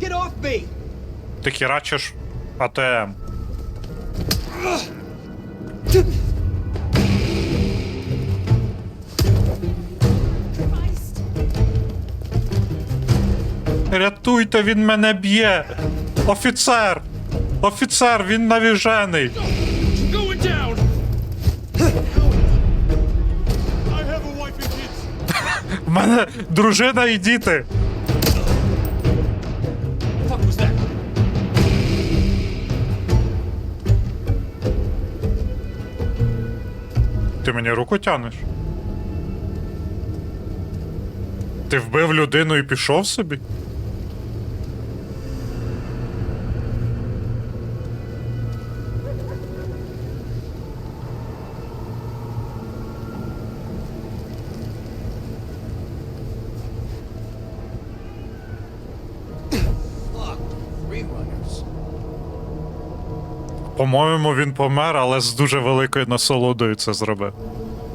Get off me! Ти херачиш АТМ. Рятуйте, він мене б'є! Офіцер! Офіцер, він навіжений! В мене дружина і діти! Ти мені руку тянеш? Ти вбив людину і пішов собі? По-моєму, він помер, але з дуже великою насолодою це зробив.